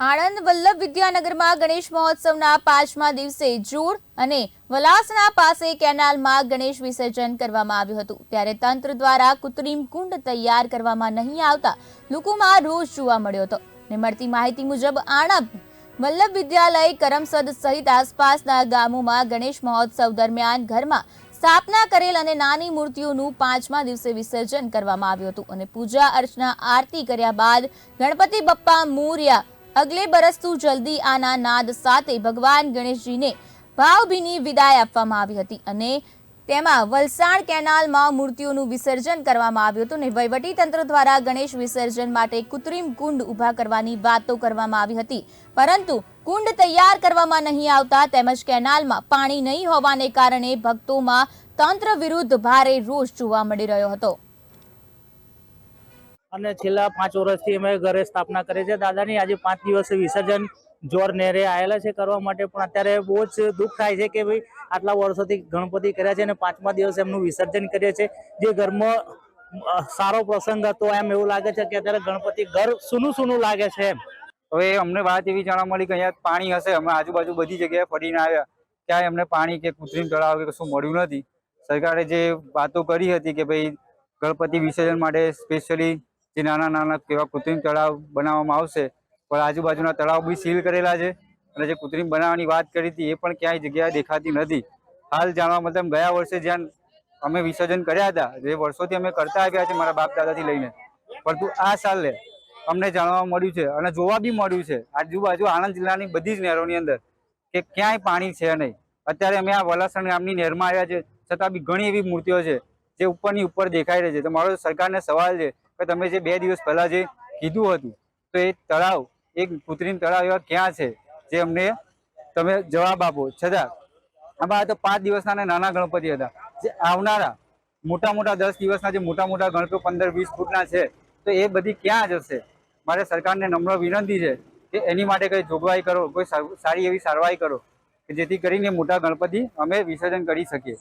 આણંદ વલ્લભ વિદ્યાનગરમાં ગણેશ મહોત્સવના પાંચમા દિવસે જૂડ અને વલાસના પાસે કેનાલમાં ગણેશ વિસર્જન કરવામાં આવ્યું હતું. ત્યારે તંત્ર દ્વારા કૃત્રિમ કુંડ તૈયાર કરવામાં નહીં આવતા લોકોમાં રોષ જોવા મળ્યો હતો ને મળતી માહિતી મુજબ આણંદ વલ્લભ વિદ્યાલય કરમસદ સહિત આસપાસના ગામોમાં ગણેશ મહોત્સવ દરમિયાન ઘરમાં સ્થાપના કરેલ અને નાની મૂર્તિઓનું પાંચમા દિવસે વિસર્જન કરવામાં આવ્યું હતું અને પૂજા અર્ચના આરતી કર્યા બાદ ગણપતિ બપ્પા મોર્યા અગલે બરસ તું જલ્દી આના નાદ સાથે ભગવાન ગણેશજીને ભાવભીની વિદાય આપવામાં આવી હતી અને તેમાં વલસાડ કેનાલમાં મૂર્તિઓનું વિસર્જન કરવામાં આવ્યું હતું અને તંત્ર દ્વારા ગણેશ વિસર્જન માટે કૃત્રિમ કુંડ ઊભા કરવાની વાતો કરવામાં આવી હતી. પરંતુ કુંડ તૈયાર કરવામાં નહીં આવતા તેમજ કેનાલમાં પાણી નહીં હોવાને કારણે ભક્તોમાં તંત્ર વિરુદ્ધ ભારે રોષ જોવા મળી રહ્યો હતો. અને છેલ્લા પાંચ વર્ષથી અમે ઘરે સ્થાપના કરી છે. દાદાની આજે પાંચ દિવસે વિસર્જન જોર નેરે આવેલા છે કરવા માટે, પણ અત્યારે બહુ જ દુઃખ થાય છે કે ભાઈ આટલા વર્ષોથી ગણપતિ કર્યા છે અને પાંચમા દિવસે એમનું વિસર્જન કરીએ છે જે ઘરમાં સારો પ્રસંગ હતો એમ એવું લાગે છે કે અત્યારે ગણપતિ ઘર સૂનું સૂનું લાગે છે એમ. હવે અમને વાત એવી જાણવા મળી કે અહીંયા પાણી હશે, અમે આજુબાજુ બધી જગ્યાએ ફરીને આવ્યા. ક્યાંય અમને પાણી કે કૃત્રિમ તળાવ કે કશું મળ્યું નથી. સરકારે જે વાતો કરી હતી કે ભાઈ ગણપતિ વિસર્જન માટે સ્પેશિયલી જે નાના નાના કેવા કૃત્રિમ તળાવ બનાવવામાં આવશે, પણ આજુબાજુના તળાવ બી સીલ કરેલા છે. અને જે કૃત્રિમ બનાવવાની વાત કરી હતી, એ પણ ક્યાંય જગ્યાએ દેખાતી નથી. હાલ જાણવા મતલબ ગયા વર્ષે જ્યાં અમે વિસર્જન કર્યા હતા, જે વર્ષોથી અમે કરતા આવ્યા છે મારા બાપ દાદાથી લઈને. પરંતુ આ સાલે અમને જાણવા મળ્યું છે અને જોવા બી મળ્યું છે, આજુબાજુ આણંદ જિલ્લાની બધી જ નહેરોની અંદર, કે ક્યાંય પાણી છે નહીં. અત્યારે અમે આ વલાસણ ગામની નહેરમાં આવ્યા છે, છતાં બી ઘણી એવી મૂર્તિઓ છે, જે ઉપરની ઉપર દેખાઈ રહી છે. તો મારો સરકારને સવાલ છે કે તમે જે બે દિવસ પહેલા જે કીધું હતું, તો એ તળાવ, એક કૃત્રિમ તળાવ એવા ક્યાં છે? જે અમને તમે જવાબ આપો. છતાં, આમાં તો પાંચ દિવસના અને નાના ગણપતિ હતા. જે આવનારા મોટા મોટા દસ દિવસના જે મોટા મોટા ગણપતિ, પંદર વીસ ફૂટના છે, તો એ બધી ક્યાં જશે મારે સરકારને નમ્ર વિનંતી છે કે એની માટે કંઈ જોગવાઈ કરો, કોઈ સાર- સારી એવી સારવાઈ કરો, કે જેથી કરીને મોટા ગણપતિ અમે વિસર્જન કરી શકીએ.